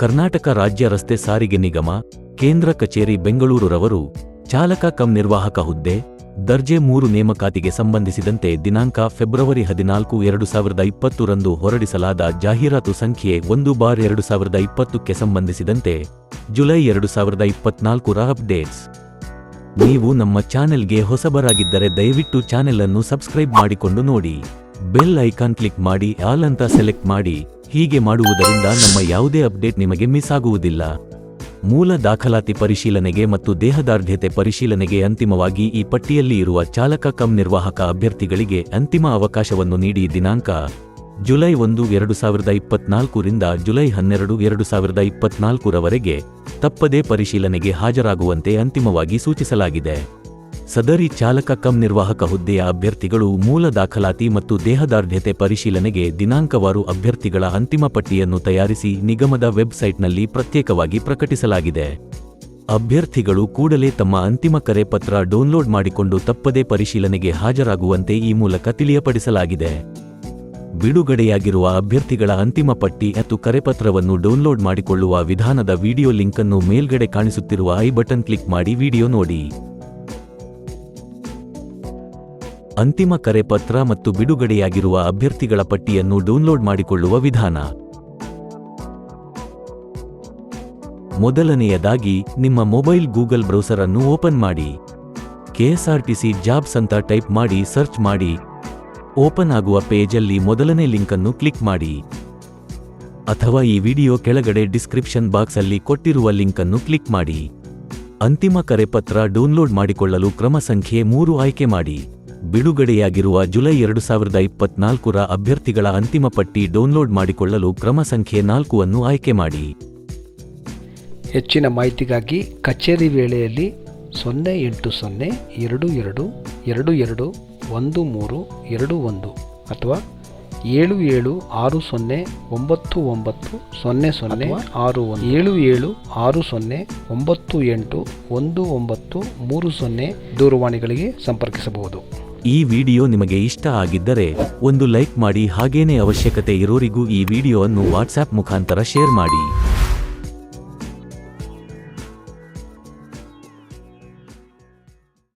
ಕರ್ನಾಟಕ ರಾಜ್ಯ ರಸ್ತೆ ಸಾರಿಗೆ ನಿಗಮ, ಕೇಂದ್ರ ಕಚೇರಿ ಬೆಂಗಳೂರುರವರು ಚಾಲಕ ಕಂ ನಿರ್ವಾಹಕ ಹುದ್ದೆ, ದರ್ಜೆ ಮೂರು ನೇಮಕಾತಿಗೆ ಸಂಬಂಧಿಸಿದಂತೆ ದಿನಾಂಕ ಫೆಬ್ರವರಿ ಹದಿನಾಲ್ಕು ಎರಡು ಸಾವಿರದ ಇಪ್ಪತ್ತರಂದು ಹೊರಡಿಸಲಾದ ಜಾಹೀರಾತು ಸಂಖ್ಯೆ ಒಂದು ಬಾರ್ ಎರಡು ಸಾವಿರದ ಇಪ್ಪತ್ತಕ್ಕೆ ಸಂಬಂಧಿಸಿದಂತೆ ಜುಲೈ ಎರಡು ಸಾವಿರದ ಇಪ್ಪತ್ನಾಲ್ಕರ ಅಪ್ಡೇಟ್ಸ್. ನೀವು ನಮ್ಮ ಚಾನೆಲ್ಗೆ ಹೊಸಬರಾಗಿದ್ದರೆ ದಯವಿಟ್ಟು ಚಾನೆಲ್ ಅನ್ನು ಸಬ್ಸ್ಕ್ರೈಬ್ ಮಾಡಿಕೊಂಡು ನೋಡಿ. ಬೆಲ್ ಐಕಾನ್ ಕ್ಲಿಕ್ ಮಾಡಿ ಆಲ್ ಅಂತ ಸೆಲೆಕ್ಟ್ ಮಾಡಿ, ಹೀಗೆ ಮಾಡುವುದರಿಂದ ನಮ್ಮ ಯಾವುದೇ ಅಪ್ಡೇಟ್ ನಿಮಗೆ ಮಿಸ್ ಆಗುವುದಿಲ್ಲ. ಮೂಲ ದಾಖಲಾತಿ ಪರಿಶೀಲನೆಗೆ ಮತ್ತು ದೇಹದಾರ್ಢ್ಯತೆ ಪರಿಶೀಲನೆಗೆ ಅಂತಿಮವಾಗಿ ಈ ಪಟ್ಟಿಯಲ್ಲಿ ಇರುವ ಚಾಲಕ ಕಂ ನಿರ್ವಾಹಕ ಅಭ್ಯರ್ಥಿಗಳಿಗೆ ಅಂತಿಮ ಅವಕಾಶವನ್ನು ನೀಡಿ ದಿನಾಂಕ, ಜುಲೈ ಒಂದು, ಎರಡು ಸಾವಿರದ ಇಪ್ಪತ್ನಾಲ್ಕರಿಂದ ಜುಲೈ ಹನ್ನೆರಡು, ಎರಡು ಸಾವಿರದ ಇಪ್ಪತ್ನಾಲ್ಕರವರೆಗೆ ತಪ್ಪದೇ ಪರಿಶೀಲನೆಗೆ ಹಾಜರಾಗುವಂತೆ ಅಂತಿಮವಾಗಿ ಸೂಚಿಸಲಾಗಿದೆ. ಸದರಿ ಚಾಲಕ ಕಂ ನಿರ್ವಾಹಕ ಹುದ್ದೆಯ ಅಭ್ಯರ್ಥಿಗಳು ಮೂಲ ದಾಖಲಾತಿ ಮತ್ತು ದೇಹದಾರ್ಢ್ಯತೆ ಪರಿಶೀಲನೆಗೆ ದಿನಾಂಕವಾರು ಅಭ್ಯರ್ಥಿಗಳ ಅಂತಿಮ ಪಟ್ಟಿಯನ್ನು ತಯಾರಿಸಿ ನಿಗಮದ ವೆಬ್ಸೈಟ್ನಲ್ಲಿ ಪ್ರತ್ಯೇಕವಾಗಿ ಪ್ರಕಟಿಸಲಾಗಿದೆ. ಅಭ್ಯರ್ಥಿಗಳು ಕೂಡಲೇ ತಮ್ಮ ಅಂತಿಮ ಕರೆ ಪತ್ರ ಡೌನ್ಲೋಡ್ ಮಾಡಿಕೊಂಡು ತಪ್ಪದೇ ಪರಿಶೀಲನೆಗೆ ಹಾಜರಾಗುವಂತೆ ಈ ಮೂಲಕ ತಿಳಿಯಪಡಿಸಲಾಗಿದೆ. ಬಿಡುಗಡೆಯಾಗಿರುವ ಅಭ್ಯರ್ಥಿಗಳ ಅಂತಿಮ ಪಟ್ಟಿ ಮತ್ತು ಕರೆಪತ್ರವನ್ನು ಡೌನ್ಲೋಡ್ ಮಾಡಿಕೊಳ್ಳುವ ವಿಧಾನದ ವಿಡಿಯೋ ಲಿಂಕ್ ಅನ್ನು ಮೇಲ್ಗಡೆ ಕಾಣಿಸುತ್ತಿರುವ ಐ ಬಟನ್ ಕ್ಲಿಕ್ ಮಾಡಿ ವಿಡಿಯೋ ನೋಡಿ. ಅಂತಿಮ ಕರೆಪತ್ರ ಮತ್ತು ಬಿಡುಗಡೆಯಾಗಿರುವ ಅಭ್ಯರ್ಥಿಗಳ ಪಟ್ಟಿಯನ್ನು ಡೌನ್ಲೋಡ್ ಮಾಡಿಕೊಳ್ಳುವ ವಿಧಾನ. ಮೊದಲನೆಯದಾಗಿ, ನಿಮ್ಮ ಮೊಬೈಲ್ ಗೂಗಲ್ ಬ್ರೌಸರ್ ಅನ್ನು ಓಪನ್ ಮಾಡಿ. ಕೆಎಸ್ಆರ್ಟಿಸಿ ಜಾಬ್ಸ್ ಅಂತ ಟೈಪ್ ಮಾಡಿ ಸರ್ಚ್ ಮಾಡಿ. ಓಪನ್ ಆಗುವ ಪೇಜಲ್ಲಿ ಮೊದಲನೇ ಲಿಂಕ್ ಅನ್ನು ಕ್ಲಿಕ್ ಮಾಡಿ. ಅಥವಾ ಈ ವಿಡಿಯೋ ಕೆಳಗಡೆ ಡಿಸ್ಕ್ರಿಪ್ಷನ್ ಬಾಕ್ಸ್ ಅಲ್ಲಿ ಕೊಟ್ಟಿರುವ ಲಿಂಕ್ ಅನ್ನು ಕ್ಲಿಕ್ ಮಾಡಿ. ಅಂತಿಮ ಕರೆಪತ್ರ ಡೌನ್ಲೋಡ್ ಮಾಡಿಕೊಳ್ಳಲು ಕ್ರಮ ಸಂಖ್ಯೆ ಮೂರು ಆಯ್ಕೆ ಮಾಡಿ. ಬಿಡುಗಡೆಯಾಗಿರುವ ಜುಲೈ ಎರಡು ಸಾವಿರದ ಇಪ್ಪತ್ನಾಲ್ಕರ ಅಭ್ಯರ್ಥಿಗಳ ಅಂತಿಮ ಪಟ್ಟಿ ಡೌನ್ಲೋಡ್ ಮಾಡಿಕೊಳ್ಳಲು ಕ್ರಮ ಸಂಖ್ಯೆ ನಾಲ್ಕು ಅನ್ನು ಆಯ್ಕೆ ಮಾಡಿ. ಹೆಚ್ಚಿನ ಮಾಹಿತಿಗಾಗಿ ಕಚೇರಿ ವೇಳೆಯಲ್ಲಿ ಸೊನ್ನೆ ಎಂಟು ಸೊನ್ನೆ ಎರಡು ಎರಡು ಎರಡು ಎರಡು ಒಂದು ಮೂರು ಎರಡು ಒಂದು ಅಥವಾ ಏಳು ಏಳು ಆರು ಸೊನ್ನೆ ಒಂಬತ್ತು ಒಂಬತ್ತು ಸೊನ್ನೆ ಸೊನ್ನೆ ಆರು ಒಂದು ಏಳು ಏಳು ಆರು ಸೊನ್ನೆ ಒಂಬತ್ತು ಎಂಟು ಒಂದು ಒಂಬತ್ತು ಮೂರು ಸೊನ್ನೆ ದೂರವಾಣಿಗಳಿಗೆ ಸಂಪರ್ಕಿಸಬಹುದು. ಈ ವಿಡಿಯೋ ನಿಮಗೆ ಇಷ್ಟ ಆಗಿದ್ದರೆ ಒಂದು ಲೈಕ್ ಮಾಡಿ ಹಾಗೇನೇ ಅವಶ್ಯಕತೆ ಇರೋರಿಗೂ ಈ ವಿಡಿಯೋ ಅನ್ನು ವಾಟ್ಸ್ಆ್ಯಪ್ ಮುಖಾಂತರ ಶೇರ್ ಮಾಡಿ.